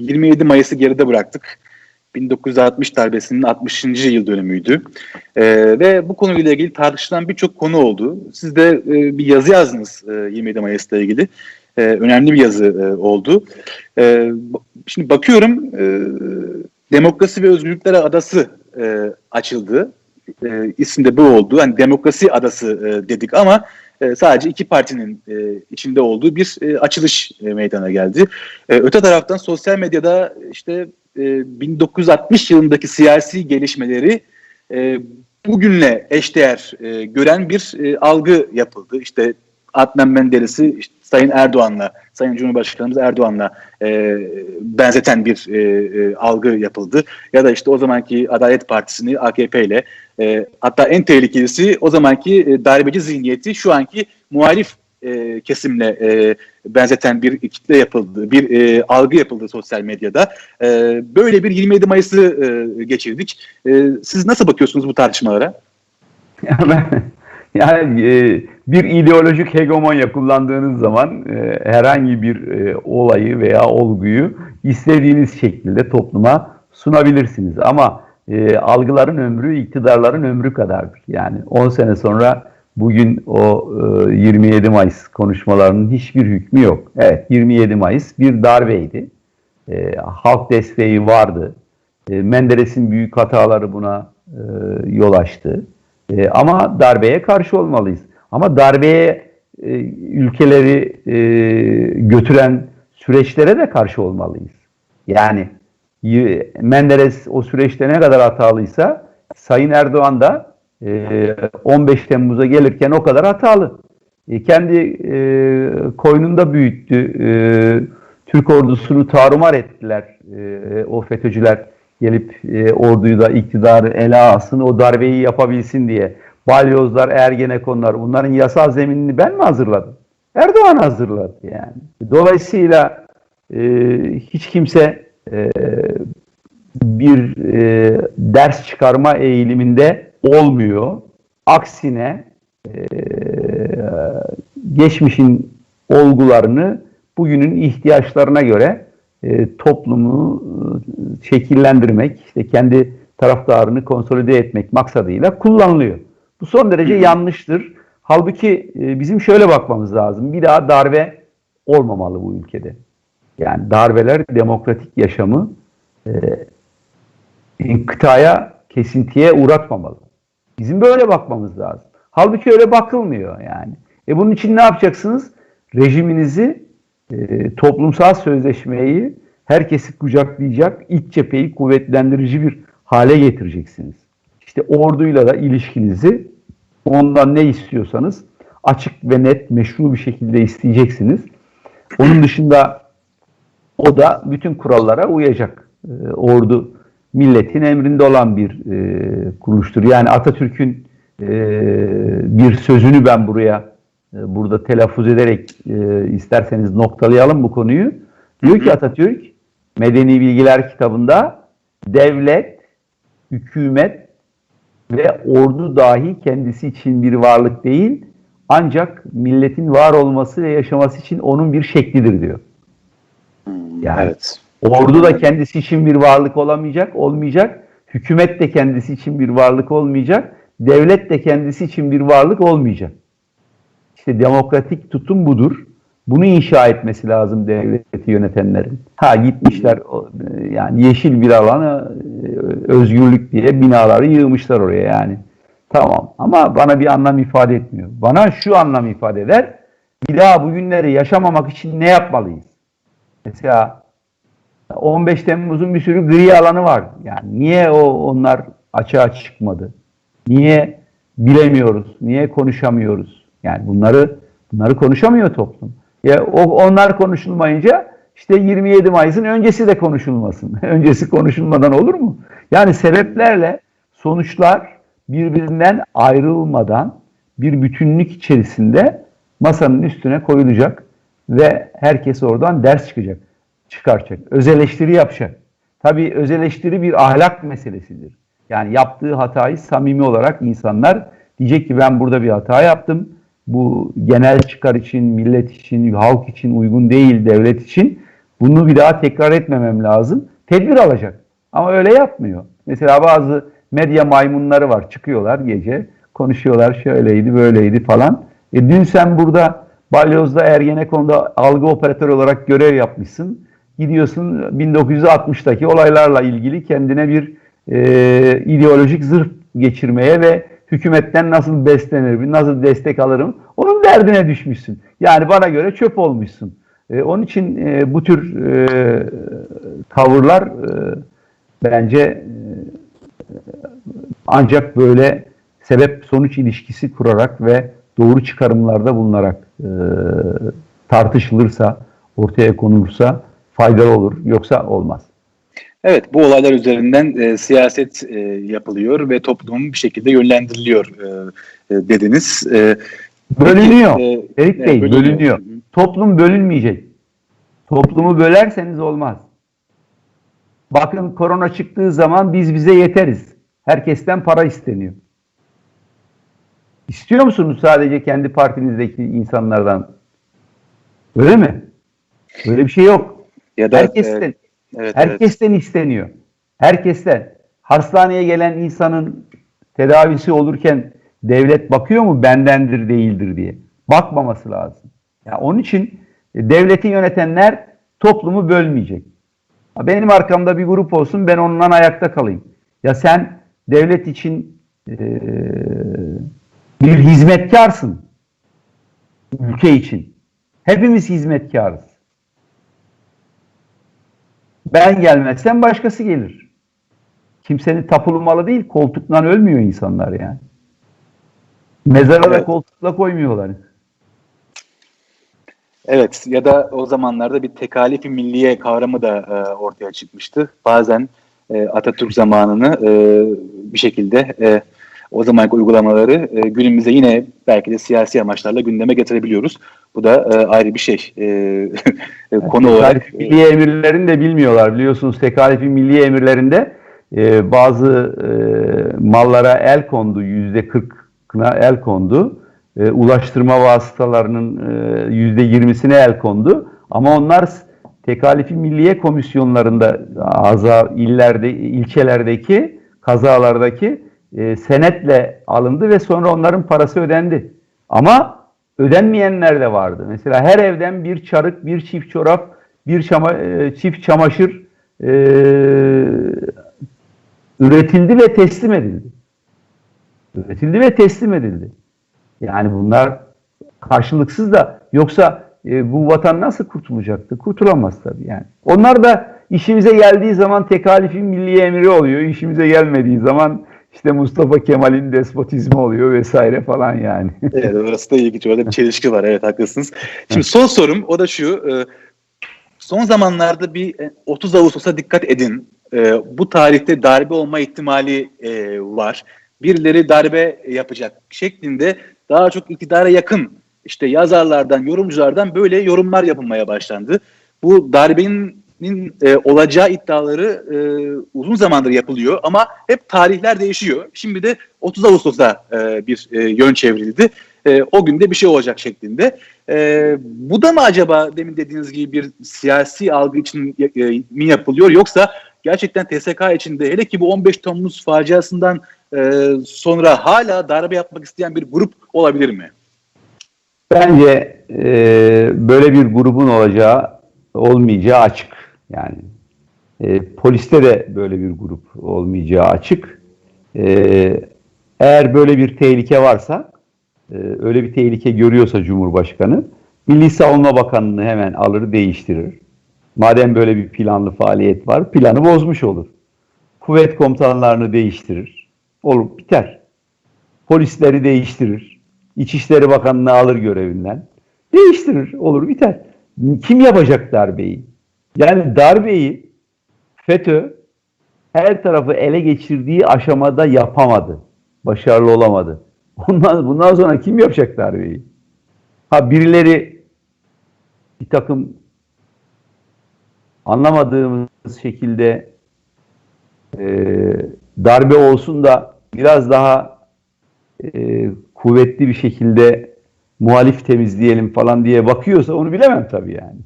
27 Mayıs'ı geride bıraktık. 1960 darbesinin 60. yıl dönümüydü. E, ve bu konuyla ilgili tartışılan birçok konu oldu. Siz de e, bir yazı yazdınız e, 27 Mayıs'la ilgili. E, önemli bir yazı e, oldu. E, şimdi bakıyorum e, Demokrasi ve Özgürlükler Adası e, açıldı. E, isim de bu oldu. Hani Demokrasi Adası e, dedik ama e, sadece iki partinin e, içinde olduğu bir e, açılış meydana geldi. Öte taraftan sosyal medyada işte e, 1960 yılındaki siyasi gelişmeleri bugünle eşdeğer gören bir algı yapıldı. İşte Adnan Menderes'i işte Sayın Erdoğan'la, Sayın Cumhurbaşkanımız Erdoğan'la e, benzeten bir e, e, algı yapıldı. Ya da işte o zamanki Adalet Partisi'ni AKP ile e, hatta en tehlikelisi o zamanki e, darbeci zihniyeti şu anki muhalif e, kesimle e, benzeten bir kitle yapıldı, bir e, algı yapıldı sosyal medyada. E, böyle bir 27 Mayıs'ı e, geçirdik. E, siz nasıl bakıyorsunuz bu tartışmalara? yani e, bir ideolojik hegemonya kullandığınız zaman e, herhangi bir e, olayı veya olguyu istediğiniz şekilde topluma sunabilirsiniz. Ama e, algıların ömrü iktidarların ömrü kadardır. Yani 10 sene sonra bugün o e, 27 Mayıs konuşmalarının hiçbir hükmü yok. Evet 27 Mayıs bir darbeydi. E, halk desteği vardı. E, Menderes'in büyük hataları buna e, yol açtı. E, ama darbeye karşı olmalıyız. Ama darbeye e, ülkeleri e, götüren süreçlere de karşı olmalıyız. Yani Menderes o süreçte ne kadar hatalıysa Sayın Erdoğan da e, 15 Temmuz'a gelirken o kadar hatalı. E, kendi e, koynunda büyüttü. E, Türk ordusunu tarumar ettiler. E, o FETÖ'cüler gelip e, orduyu da iktidarı ele alsın, o darbeyi yapabilsin diye. Balyozlar, Ergenekonlar bunların yasal zeminini ben mi hazırladım? Erdoğan hazırladı yani. Dolayısıyla e, hiç kimse e, bir e, ders çıkarma eğiliminde olmuyor. Aksine e, geçmişin olgularını bugünün ihtiyaçlarına göre e, toplumu e, şekillendirmek, işte kendi taraftarını konsolide etmek maksadıyla kullanılıyor. Bu son derece yanlıştır. Halbuki e, bizim şöyle bakmamız lazım. Bir daha darbe olmamalı bu ülkede. Yani darbeler demokratik yaşamı e, inkıtaya, kesintiye uğratmamalı. Bizim böyle bakmamız lazım. Halbuki öyle bakılmıyor yani. E bunun için ne yapacaksınız? Rejiminizi, e, toplumsal sözleşmeyi herkesi kucaklayacak, iç cepheyi kuvvetlendirici bir hale getireceksiniz. İşte orduyla da ilişkinizi ondan ne istiyorsanız açık ve net, meşru bir şekilde isteyeceksiniz. Onun dışında o da bütün kurallara uyacak. E, ordu milletin emrinde olan bir e, kuruluştur. Yani Atatürk'ün e, bir sözünü ben buraya burada telaffuz ederek e, isterseniz noktalayalım bu konuyu. Diyor ki Atatürk Medeni Bilgiler kitabında devlet, hükümet ve ordu dahi kendisi için bir varlık değil ancak milletin var olması ve yaşaması için onun bir şeklidir diyor. Yani evet. ordu da kendisi için bir varlık olamayacak, olmayacak. Hükümet de kendisi için bir varlık olmayacak. Devlet de kendisi için bir varlık olmayacak. İşte demokratik tutum budur. Bunu inşa etmesi lazım devleti yönetenlerin. Ha gitmişler yani yeşil bir alana özgürlük diye binaları yığmışlar oraya yani. Tamam ama bana bir anlam ifade etmiyor. Bana şu anlam ifade eder. Bir daha bu günleri yaşamamak için ne yapmalıyız? Mesela 15 Temmuz'un bir sürü gri alanı var. Yani niye o onlar açığa çıkmadı? Niye bilemiyoruz? Niye konuşamıyoruz? Yani bunları bunları konuşamıyor toplum. Ya o, onlar konuşulmayınca işte 27 Mayıs'ın öncesi de konuşulmasın. öncesi konuşulmadan olur mu? Yani sebeplerle sonuçlar birbirinden ayrılmadan bir bütünlük içerisinde masanın üstüne koyulacak ve herkes oradan ders çıkacak, çıkaracak. Öz eleştiri yapacak. Tabii öz eleştiri bir ahlak meselesidir. Yani yaptığı hatayı samimi olarak insanlar diyecek ki ben burada bir hata yaptım bu genel çıkar için, millet için, halk için uygun değil, devlet için. Bunu bir daha tekrar etmemem lazım. Tedbir alacak. Ama öyle yapmıyor. Mesela bazı medya maymunları var. Çıkıyorlar gece konuşuyorlar şöyleydi böyleydi falan. E dün sen burada Balyoz'da Ergenekon'da algı operatörü olarak görev yapmışsın. Gidiyorsun 1960'taki olaylarla ilgili kendine bir e, ideolojik zırh geçirmeye ve hükümetten nasıl beslenir, nasıl destek alırım onun derdine düşmüşsün. Yani bana göre çöp olmuşsun. E, onun için e, bu tür e, tavırlar e, bence e, ancak böyle sebep sonuç ilişkisi kurarak ve doğru çıkarımlarda bulunarak e, tartışılırsa, ortaya konulursa faydalı olur. Yoksa olmaz. Evet, bu olaylar üzerinden e, siyaset e, yapılıyor ve toplum bir şekilde yönlendiriliyor e, e, dediniz. E, Bölünüyor. e, evet, Bey bölünüyor. Hı hı. Toplum bölünmeyecek. Toplumu bölerseniz olmaz. Bakın korona çıktığı zaman biz bize yeteriz. Herkesten para isteniyor. İstiyor musunuz sadece kendi partinizdeki insanlardan? Öyle mi? Öyle bir şey yok. Ya da Herkesten, e, evet, evet. herkesten isteniyor. Herkesten. Hastaneye gelen insanın tedavisi olurken devlet bakıyor mu bendendir değildir diye. Bakmaması lazım. Ya onun için e, devleti yönetenler toplumu bölmeyecek. Benim arkamda bir grup olsun ben ondan ayakta kalayım. Ya sen devlet için e, bir hizmetkarsın. Ülke için. Hepimiz hizmetkarız. Ben gelmezsem başkası gelir. Kimsenin tapulu malı değil, koltuktan ölmüyor insanlar yani. Mezara da Evet. koltukla koymuyorlar. Evet ya da o zamanlarda bir tekalifi milliye kavramı da e, ortaya çıkmıştı. Bazen e, Atatürk zamanını e, bir şekilde e, o zamanki uygulamaları e, günümüze yine belki de siyasi amaçlarla gündeme getirebiliyoruz. Bu da e, ayrı bir şey. E, e, konu olarak. Tekalifi milli emirlerini de bilmiyorlar. Biliyorsunuz tekalifi milli emirlerinde e, bazı e, mallara el kondu. Yüzde kırkına el kondu. E, ulaştırma vasıtalarının e, yüzde yirmisine el kondu. Ama onlar tekalifi milliye komisyonlarında aza illerde ilçelerdeki kazalardaki e, senetle alındı ve sonra onların parası ödendi. Ama ödenmeyenler de vardı. Mesela her evden bir çarık, bir çift çorap, bir çama, e, çift çamaşır e, üretildi ve teslim edildi. Üretildi ve teslim edildi. Yani bunlar karşılıksız da yoksa e, bu vatan nasıl kurtulacaktı? Kurtulamaz tabii yani. Onlar da işimize geldiği zaman tekalifin milli emri oluyor. İşimize gelmediği zaman işte Mustafa Kemal'in despotizmi oluyor vesaire falan yani. Evet, orası da ilginç. Orada bir çelişki var. Evet haklısınız. Şimdi son sorum o da şu. e, Son zamanlarda bir e, 30 Ağustos'a dikkat edin. E, Bu tarihte darbe olma ihtimali e, var. Birileri darbe yapacak şeklinde daha çok iktidara yakın işte yazarlardan, yorumculardan böyle yorumlar yapılmaya başlandı. Bu darbenin e, olacağı iddiaları e, uzun zamandır yapılıyor ama hep tarihler değişiyor. Şimdi de 30 Ağustos'ta e, bir e, yön çevrildi. E, o günde bir şey olacak şeklinde. E, bu da mı acaba demin dediğiniz gibi bir siyasi algı için e, mi yapılıyor yoksa gerçekten TSK içinde hele ki bu 15 Temmuz faciasından e, sonra hala darbe yapmak isteyen bir grup olabilir mi? Bence e, böyle bir grubun olacağı, olmayacağı açık. Yani e, poliste de böyle bir grup olmayacağı açık. E, eğer böyle bir tehlike varsa, e, öyle bir tehlike görüyorsa Cumhurbaşkanı, Milli Savunma Bakanlığı'nı hemen alır değiştirir. Madem böyle bir planlı faaliyet var, planı bozmuş olur. Kuvvet komutanlarını değiştirir. Olur, biter. Polisleri değiştirir. İçişleri Bakanlığı alır görevinden. Değiştirir. Olur biter. Kim yapacak darbeyi? Yani darbeyi FETÖ her tarafı ele geçirdiği aşamada yapamadı. Başarılı olamadı. Ondan, bundan sonra kim yapacak darbeyi? Ha birileri bir takım anlamadığımız şekilde e, darbe olsun da biraz daha e, kuvvetli bir şekilde muhalif temizleyelim falan diye bakıyorsa onu bilemem tabii yani.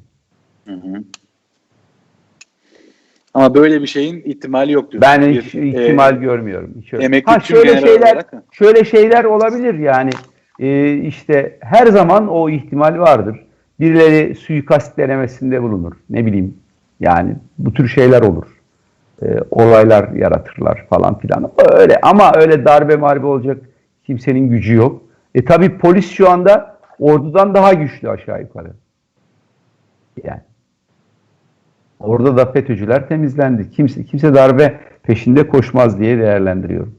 Hı hı. Ama böyle bir şeyin ihtimali yok diyorsun. Ben Bir, hiç e, ihtimal görmüyorum. Hiç emekli Ha şöyle şeyler olarak şöyle şeyler olabilir yani e, işte her zaman o ihtimal vardır. Birileri suikast denemesinde bulunur. Ne bileyim yani bu tür şeyler olur. E, olaylar yaratırlar falan filan. Öyle ama öyle darbe marbe olacak kimsenin gücü yok. E tabi polis şu anda ordudan daha güçlü aşağı yukarı. Yani. Orada da FETÖ'cüler temizlendi. Kimse kimse darbe peşinde koşmaz diye değerlendiriyorum.